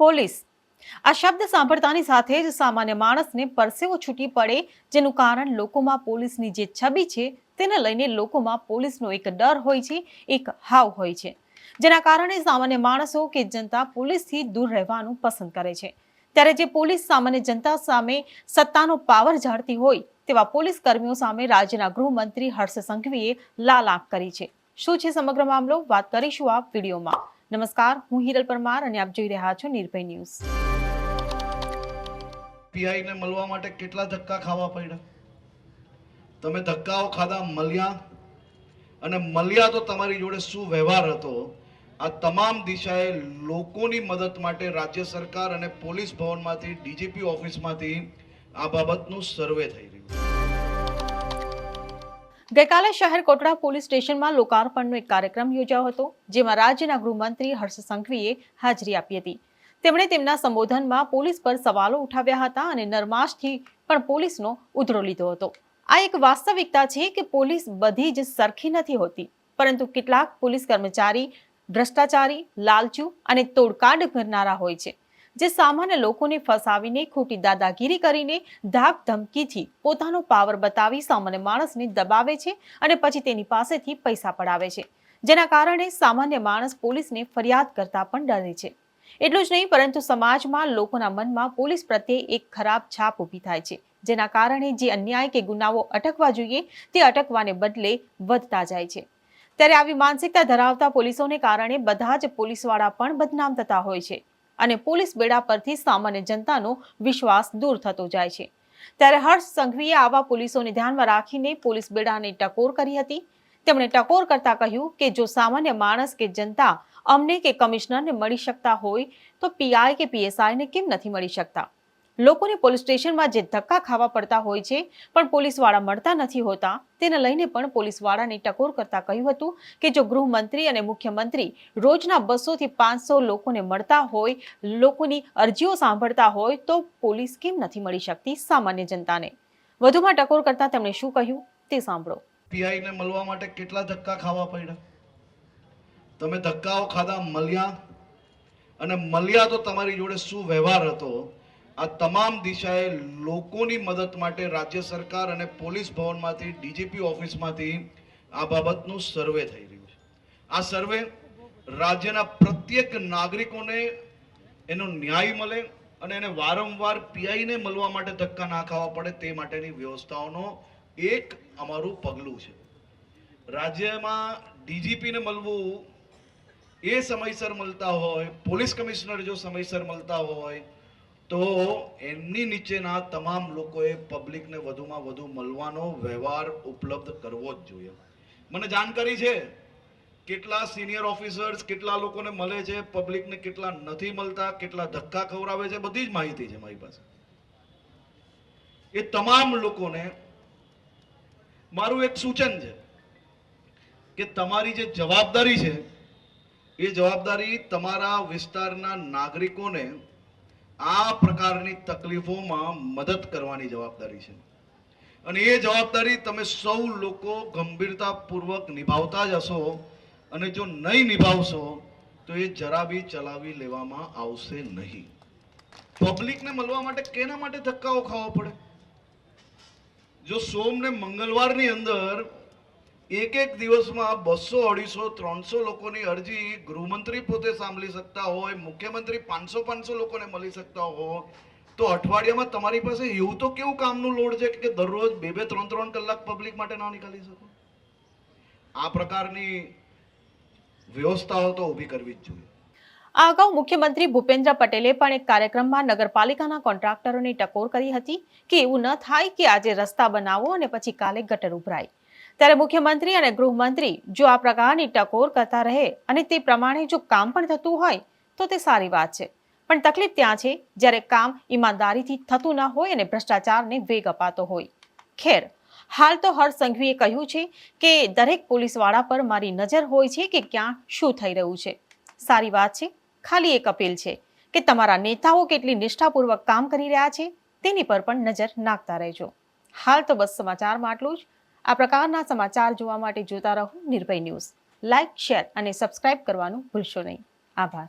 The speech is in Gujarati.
પોલીસ. આ શબ્દ સાંભળતાની સાથે જ સામાન્ય માણસને પરસેવો છૂટી પડે, જેનું કારણ લોકોમાં પોલીસની જે છબી છે, તેને લઈને લોકોમાં પોલીસનો એક ડર હોય છે, એક હાવ હોય છે. જેના કારણે સામાન્ય માણસો કે જનતા પોલીસથી દૂર રહેવાનું પસંદ કરે છે. ત્યારે જે પોલીસ સામાન્ય જનતા સામે સત્તાનો પાવર ઝાડતી હોય, તેવા પોલીસ કર્મીઓ સામે રાજ્યના ગૃહમંત્રી હર્ષ સંઘવીએ લાલ આંખ કરી છે. શું છે સમગ્ર મામલો? વાત કરીશું આ વિડીયોમાં. નમસ્કાર, હું હિરલ પરમાર અને આપ જોઈ રહ્યા છો નિર્ભય ન્યૂઝ. પીઆઈને મળવા માટે કેટલા ધક્કા ખાવા પડ્યા? તમે ધક્કાઓ ખાધા મળ્યા અને મળ્યા તો તમારી જોડે શું વ્યવહાર હતો? આ તમામ દિશાએ લોકોની મદદ માટે રાજ્ય સરકાર અને પોલીસ ભવનમાંથી, ડીજીપી ઓફિસમાંથી આ બાબતનું સર્વે થઈ રહ્યું ગઈકાલે શહેર કોટડા પોલીસ સ્ટેશનમાં લોકાર્પણનો એક કાર્યક્રમ યોજાયો હતો, જેમાં રાજ્યના ગૃહમંત્રી હર્ષ સંઘવીએ હાજરી આપી હતી. તેમણે તેમના સંબોધનમાં પોલીસ પર સવાલો ઉઠાવ્યા હતા અને નરમાશથી પણ પોલીસનો ઉધરો લીધો હતો. આ એક વાસ્તવિકતા છે કે પોલીસ બધી જ સરખી નથી હોતી, પરંતુ કેટલાક પોલીસ કર્મચારી, ભ્રષ્ટાચારી, લાલચુ અને તોડકાડ કરનારા હોય છે. જે સામાન્ય લોકોને ફસાવીને, ખોટી દાદાગીરી કરીને ધાક ધમકીથી પોતાનો પાવર બતાવી સામાન્ય માણસને દબાવે છે અને પછી તેની પાસેથી પૈસા પડાવે છે. જેના કારણે સામાન્ય માણસ પોલીસને ફરિયાદ કરતા પણ ડરે છે. એટલું જ નહીં, પરંતુ સમાજમાં લોકોના મનમાં પોલીસ પ્રત્યે એક ખરાબ છાપ ઊભી થાય છે, જેના કારણે જે અન્યાય કે ગુનાઓ અટકવા જોઈએ, તે અટકવાને બદલે વધતા જાય છે. ત્યારે આવી માનસિકતા ધરાવતા પોલીસોને કારણે બધા જ પોલીસવાળા પણ બદનામ થતા હોય છે. અને પોલીસ બેડા પરથી સામાન્ય જનતાનો વિશ્વાસ દૂર થતો જાય છે. ત્યારે હર્ષ સંઘવીએ આવા પોલીસોને ધ્યાનમાં રાખીને પોલીસ બેડાને ટકોર કરી હતી. તેમણે ટકોર કરતા કહ્યું કે જો સામાન્ય માણસ કે જનતા અમને કે કમિશનરને મળી શકતા હોય તો પીઆઈ કે પીએસઆઈને કેમ નથી મળી શકતા? લોકોને પોલીસ સ્ટેશનમાં જે ધક્કા ખાવા પડતા હોય છે, પણ પોલીસવાળા મળતા નથી હોતા. તેને લઈને પણ પોલીસવાળાને ટકોર કરતા કહ્યું હતું કે જો ગૃહમંત્રી અને મુખ્યમંત્રી રોજના બસોથી પાંચસો લોકોને મળતા હોય, લોકોની અરજીઓ સાંભળતા હોય, તો પોલીસ કેમ નથી મળી શકતી સામાન્ય જનતાને? વધુમાં ટકોર કરતા તેમણે શું કહ્યું? તે સાંભળો. પીઆઈને મળવા માટે કેટલા ધક્કા ખાવા પડ્યા? તમે ધક્કાઓ ખાધા, મળ્યા? અને મળ્યા તો તમારી જોડે શું વ્યવહાર હતો? આ તમામ દિશાએ લોકોની મદદ માટે રાજ્ય સરકાર અને પોલીસ ભવનમાંથી, ડીજીપી ઓફિસમાંથી આ બાબતનું સર્વે થઈ રહ્યું છે. આ સર્વે રાજ્યના પ્રત્યેક નાગરિકોને એનો ન્યાય મળે અને એને વારંવાર પીઆઈને મળવા માટે ધક્કા ના ખાવા પડે તે માટેની વ્યવસ્થાઓનો એક અમારું પગલું છે. રાજ્યમાં ડીજીપીને મળવું એ સમયસર મળતા હોય, પોલીસ કમિશનર જો સમયસર મળતા હોય તો એમની નીચેના તમામ લોકોએ પબ્લિકને વધુમાં વધુ મળવાનો વ્યવહાર ઉપલબ્ધ કરવો જ જોઈએ. મને જાણકારી છે, કેટલા સિનિયર ઓફિસર્સ કેટલા લોકોને મળે છે પબ્લિકને કેટલા નથી મળતા, કેટલા ધક્કા ખવડાવે છે, બધી જ માહિતી છે મારી પાસે. એ તમામ લોકોને મારું એક સૂચન છે કે તમારી જે જવાબદારી છે, એ જવાબદારી તમારા વિસ્તારના નાગરિકોને આ પ્રકારની તકલીફોમાં મદદ કરવાની જવાબદારી છે. અને એ જવાબદારી તમે સૌ લોકો ગંભીરતાપૂર્વક નિભાવતા જ હશો અને જો નહીં નિભાવશો, તો એ જરા બી ચલાવી લેવામાં આવશે નહીં. પબ્લિકને મળવા માટે કેના માટે ધક્કાઓ ખાવા પડે? જો સોમ ને મંગળવારની અંદર એક એક દિવસમાં બસો, અઢીસો, ત્રણસો લોકોની અરજી ગૃહમંત્રી પોતે સાંભળી શકતા હોય, મુખ્યમંત્રી પાંચસો પાંચસો લોકોને મળી શકતા હોય. તો અઠવાડિયામાં તમારી પાસે એવું તો કેવું કામનું લોડ છે કે દરરોજ બે બે, ત્રણ ત્રણ કલાક પબ્લિક માટે ના નીકાળી શકો? આ પ્રકારની વ્યવસ્થાઓ તો ઊભી કરવી જ જોઈએ. આ અગાઉ મુખ્યમંત્રી ભૂપેન્દ્ર પટેલે પણ એક કાર્યક્રમમાં નગરપાલિકાના કોન્ટ્રાક્ટરોની ટકોર કરી હતી કે એવું ન થાય કે આજે રસ્તા બનાવો અને પછી કાલે ગટર ઉભરાય. ત્યારે મુખ્યમંત્રી અને ગૃહમંત્રી જો આ પ્રકારની ટકોર કરતા રહે અને તે પ્રમાણે જો કામ પણ થતું હોય, તો તે સારી વાત છે. પણ તકલીફ ત્યાં છે, જ્યારે કામ ઈમાનદારીથી થતું ના હોય અને ભ્રષ્ટાચારને વેગ અપાતો હોય. ખેર, હાલ તો હર્ષ સંઘવીએ કહ્યું છે કે દરેક પોલીસવાળા પર મારી નજર હોય છે કે ક્યાં શું થઈ રહ્યું છે. સારી વાત છે, ખાલી એક અપીલ છે કે તમારા નેતાઓ કેટલી નિષ્ઠાપૂર્વક કામ કરી રહ્યા છે, તેની પર પણ નજર નાખતા રહેજો. હાલ તો બસ સમાચારમાં આટલું જ. આ પ્રકારના સમાચાર જોવા માટે જોતા રહો નિર્ભય ન્યૂઝ. લાઇક શેર અને સબસ્ક્રાઇબ કરવાનું ભૂલશો નહીં. આભાર.